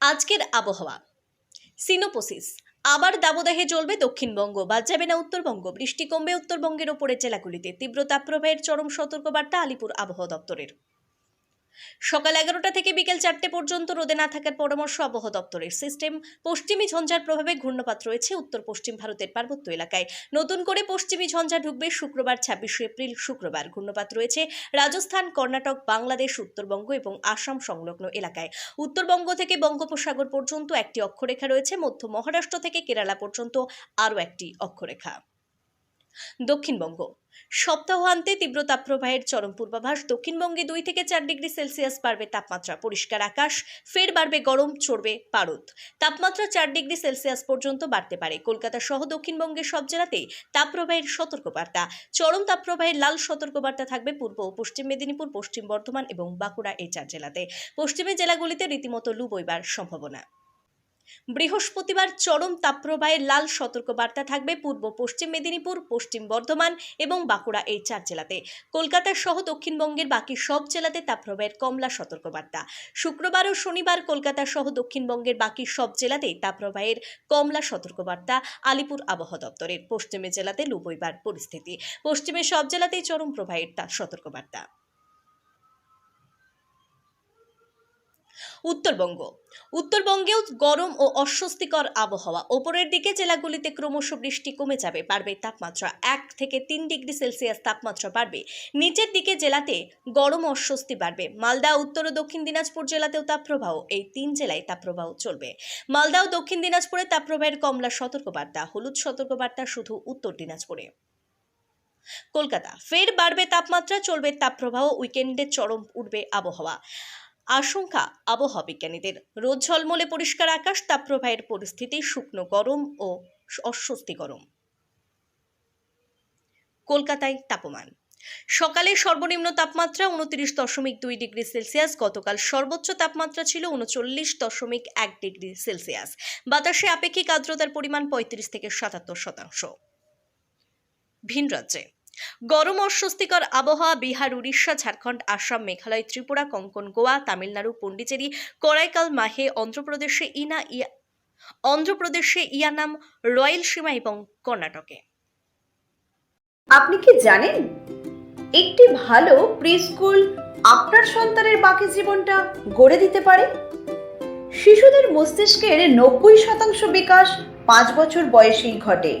আজকের আবহাওয়া। সিনোপোসিস, আবার দাবদাহে জ্বলবে দক্ষিণবঙ্গ। বাদ যাবে না উত্তরবঙ্গ। বৃষ্টি কমবে উত্তরবঙ্গের ওপরের জেলাগুলিতে। তীব্র তাপপ্রবাহের চরম সতর্কবার্তা আলিপুর আবহাওয়া দপ্তরের। সকাল এগারোটা থেকে বিকেল চারটে পর্যন্ত রোদে না থাকার পরামর্শ আবহাওয়া দপ্তরের সিস্টেম। পশ্চিমী ঝঞ্ঝার প্রভাবে ঘূর্ণপাত রয়েছে উত্তর পশ্চিম ভারতের পার্বত্য এলাকায়। নতুন করে পশ্চিমী ঝঞ্ঝা ঢুকবে শুক্রবার, ছাব্বিশে এপ্রিল, শুক্রবার। ঘূর্ণপাত রয়েছে রাজস্থান, কর্ণাটক, বাংলাদেশ, উত্তরবঙ্গ এবং আসাম সংলগ্ন এলাকায়। উত্তরবঙ্গ থেকে বঙ্গোপসাগর পর্যন্ত একটি অক্ষরেখা রয়েছে। মধ্য মহারাষ্ট্র থেকে কেরালা পর্যন্ত আরও একটি অক্ষরেখা। দক্ষিণবঙ্গ। সপ্তাহান্তে তীব্র তাপপ্রবাহের চরম পূর্বাভাস। দক্ষিণবঙ্গে দুই থেকে চার ডিগ্রি সেলসিয়াস বাড়বে তাপমাত্রা। পরিষ্কার আকাশ, ফের বাড়বে গরম, চড়বে পারদ। তাপমাত্রা চার ডিগ্রি সেলসিয়াস পর্যন্ত বাড়তে পারে। কলকাতা সহ দক্ষিণবঙ্গের সব জেলাতেই তাপপ্রবাহের সতর্কবার্তা। চরম তাপপ্রবাহের লাল সতর্কবার্তা থাকবে পূর্ব ও পশ্চিম মেদিনীপুর, পশ্চিম বর্ধমান এবং বাঁকুড়া এই চার জেলাতে। পশ্চিমের জেলাগুলিতে রীতিমতো লু বইবার সম্ভাবনা। বৃহস্পতিবার চরম তাপপ্রবাহের লাল সতর্কবার্তা থাকবে পূর্ব পশ্চিম মেদিনীপুর, পশ্চিম বর্ধমান এবং বাঁকুড়া এই চার জেলাতে। কলকাতা সহ দক্ষিণবঙ্গের বাকি সব জেলাতে তাপপ্রবাহের কমলা সতর্কবার্তা। শুক্রবার ও শনিবার কলকাতা সহ দক্ষিণবঙ্গের বাকি সব জেলাতেই তাপপ্রবাহের কমলা সতর্কবার্তা আলিপুর আবহাওয়া দপ্তরের। পশ্চিমে জেলাতে লুবইবার পরিস্থিতি। পশ্চিমের সব জেলাতেই চরম প্রবাহের তা সতর্কবার্তা। উত্তরবঙ্গ। উত্তরবঙ্গেও গরম ও অস্বস্তিকর আবহাওয়া। ওপরের দিকে জেলাগুলিতে ক্রমশ বৃষ্টি কমে যাবে, বাড়বে তাপমাত্রা এক থেকে তিন ডিগ্রি সেলসিয়াস তাপমাত্রা বাড়বে। নিচের দিকে জেলাতে গরম অস্বস্তি বাড়বে। মালদা, উত্তর ও দক্ষিণ দিনাজপুর জেলাতেও তাপপ্রবাহ, এই তিন জেলায় তাপপ্রবাহ চলবে। মালদা ও দক্ষিণ দিনাজপুরে তাপপ্রবাহের কমলা সতর্কবার্তা, হলুদ সতর্কবার্তা শুধু উত্তর দিনাজপুরে। কলকাতা, ফের বাড়বে তাপমাত্রা, চলবে তাপপ্রবাহ, উইকেন্ডে চরম উঠবে আবহাওয়া। আশঙ্কা আবহাওয়া বিজ্ঞানীদের। রোদ ঝলমলে পরিষ্কার আকাশ, তাপপ্রবাহের পরিস্থিতি, শুকনো গরম ও অস্বস্তি গরম। কলকাতায় তাপমান। সকালে সর্বনিম্ন তাপমাত্রা উনত্রিশ দশমিক দুই ডিগ্রি সেলসিয়াস, গতকাল সর্বোচ্চ তাপমাত্রা ছিল উনচল্লিশ দশমিক এক ডিগ্রি সেলসিয়াস। বাতাসে আপেক্ষিক আর্দ্রতার পরিমাণ পঁয়ত্রিশ থেকে সাতাত্তর শতাংশ। ভিন রাজ্যে গরম অস্বস্তিকর আবহাওয়া বিহার, উড়িষ্যা, ঝাড়খণ্ড, আসাম, মেঘালয়, ত্রিপুরা, কঙ্কন, গোয়া, তামিলনাড়ু পন্ডিচেরি করাইকাল, মাহে, অন্ধ্রপ্রদেশে ইনা ইয়া অন্ধ্রপ্রদেশে ইয়ানাম রয়েলসীমা এবং কর্ণাটকে। আপনি কি জানেন? একটি ভালো প্রিস্কুল আপনার সন্তানের বাকি জীবনটা গড়ে দিতে পারে? শিশুদের মস্তিষ্কের নব্বই শতাংশ বিকাশ পাঁচ বছর বয়সেই ঘটে।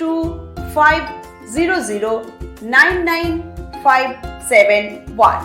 two five zero zero nine nine five seven one